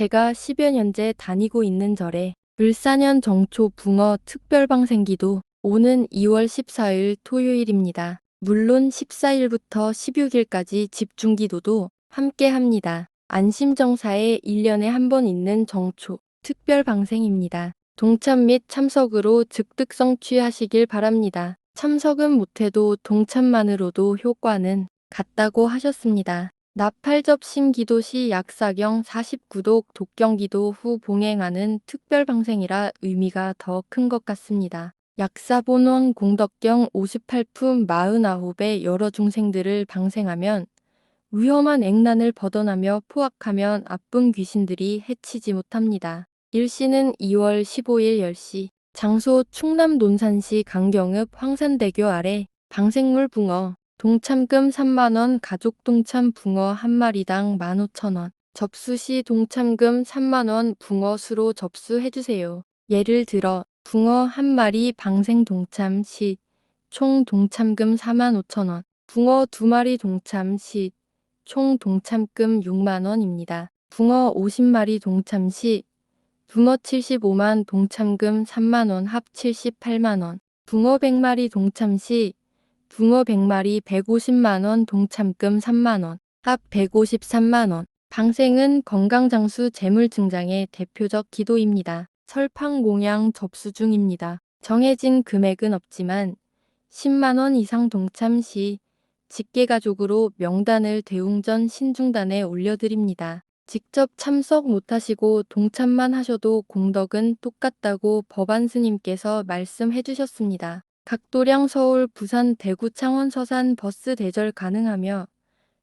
제가 10여 년째 다니고 있는 절에 을사년 정초 붕어 특별방 생기도 오는 2월 14일 토요일입니다. 물론 14일부터 16일까지 집중기도도 함께 합니다. 안심정사에 1년에 한 번 있는 정초 특별방생입니다. 동참 및 참석으로 즉득 성 취하시길 바랍니다. 참석은 못해도 동참만으로도 효과는 같다고 하셨습니다. 나팔접 신기도 시 약사경 49독 독경기도 후 봉행하는 특별방생이라 의미가 더 큰 것 같습니다. 약사본원 공덕경 58품 49의 여러 중생들을 방생하면 위험한 액난을 벗어나며 포악하면 아픈 귀신들이 해치지 못합니다. 일시는 2월 15일 10시 장소 충남 논산시 강경읍 황산대교 아래 방생물 붕어 동참금 3만원 가족 동참 붕어 한 마리당 15,000원 접수 시 동참금 3만원 붕어 수로 접수해주세요. 예를 들어 붕어 한 마리 방생 동참 시 총 동참금 45,000원 붕어 두 마리 동참 시 총 동참금 6만원입니다. 붕어 50마리 동참 시 붕어 75만 동참금 3만원 합 78만원 붕어 100마리 동참 시 붕어 100마리 150만원 동참금 3만원 합 153만원 방생은 건강장수 재물증장의 대표적 기도입니다. 설팡공양 접수 중입니다. 정해진 금액은 없지만 10만원 이상 동참 시 직계가족으로 명단을 대웅전 신중단에 올려드립니다. 직접 참석 못하시고 동참만 하셔도 공덕은 똑같다고 법안 스님께서 말씀해 주셨습니다. 각도량 서울, 부산, 대구, 창원, 서산 버스 대절 가능하며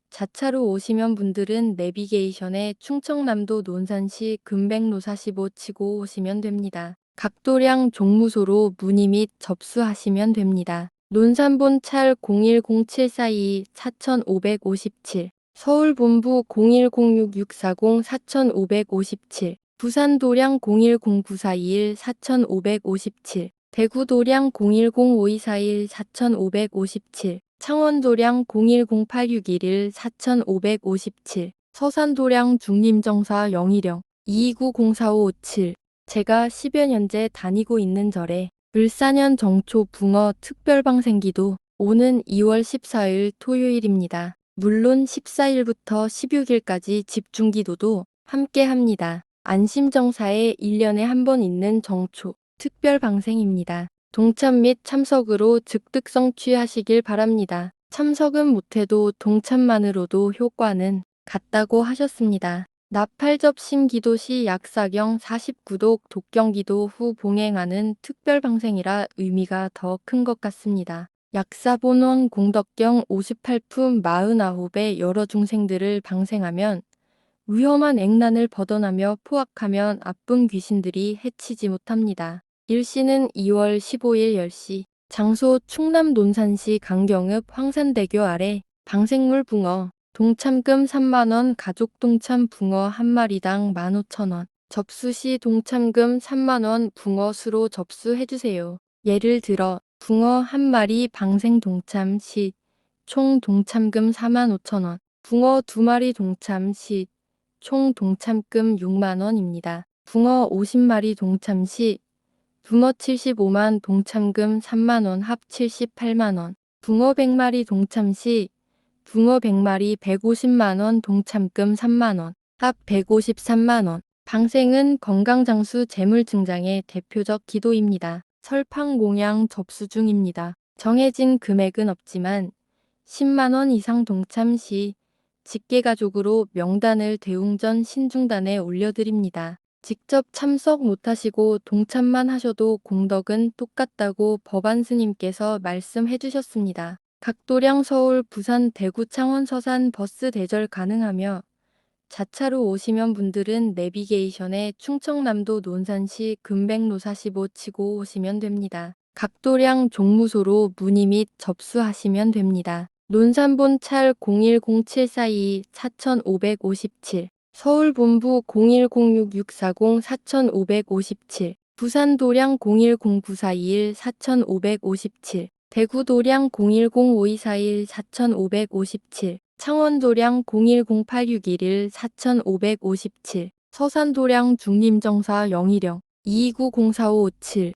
자차로 오시면 분들은 내비게이션에 충청남도 논산시 금백로 45 치고 오시면 됩니다. 각도량 종무소로 문의 및 접수하시면 됩니다. 논산본 찰 010742 4557 서울본부 0106-640 4557 부산도량 010941 4557 대구 도량 01052441 4557 창원 도량 010861 4557 서산 도량 중림정사 영희령 2290457 제가 10여 년째 다니고 있는 절에 을사년 정초 붕어 특별방생기도 오는 2월 14일 토요일입니다. 물론 14일부터 16일까지 집중기도도 함께 합니다. 안심정사에 1년에 한 번 있는 정초 특별 방생입니다. 동참 및 참석으로 즉득 성 취하시길 바랍니다. 참석은 못해도 동참만으로도 효과는 같다고 하셨습니다. 나팔접 신기도 시 약사경 49독 독경기도 후 봉행하는 특별방생이라 의미가 더 큰 것 같습니다. 약사본원 공덕경 58품 49의 여러 중생들을 방생하면 위험한 액난을 벗어나며 포악하면 아픈 귀신들이 해치지 못합니다. 일시는 2월 15일 10시 장소 충남 논산시 강경읍 황산대교 아래 방생물 붕어 동참금 3만원 가족 동참 붕어 한 마리당 15,000원 접수 시 동참금 3만원 붕어 수로 접수해주세요. 예를 들어 붕어 한 마리 방생 동참 시 총 동참금 45,000원 붕어 두 마리 동참 시 총 동참금 6만원입니다. 붕어 50마리 동참 시 붕어 75만 동참금 3만원 합 78만원 붕어 100마리 동참 시 붕어 100마리 150만원 동참금 3만원 합 153만원 방생은 건강장수 재물증장의 대표적 기도입니다. 설팡공양 접수 중입니다. 정해진 금액은 없지만 10만원 이상 동참 시 직계가족으로 명단을 대웅전 신중단에 올려드립니다. 직접 참석 못하시고 동참만 하셔도 공덕은 똑같다고 법안 스님께서 말씀해 주셨습니다. 각도량 서울, 부산, 대구, 창원, 서산 버스 대절 가능하며 자차로 오시면 분들은 내비게이션에 충청남도 논산시 금백로 45 치고 오시면 됩니다. 각도량 종무소로 문의 및 접수하시면 됩니다. 논산본 찰 010742 4557 서울 본부 0106-640 4557 부산 도량 010941 4557 대구 도량 01052441 4557 창원 도량 010861 4557 서산 도량 중림정사 영희령 2290457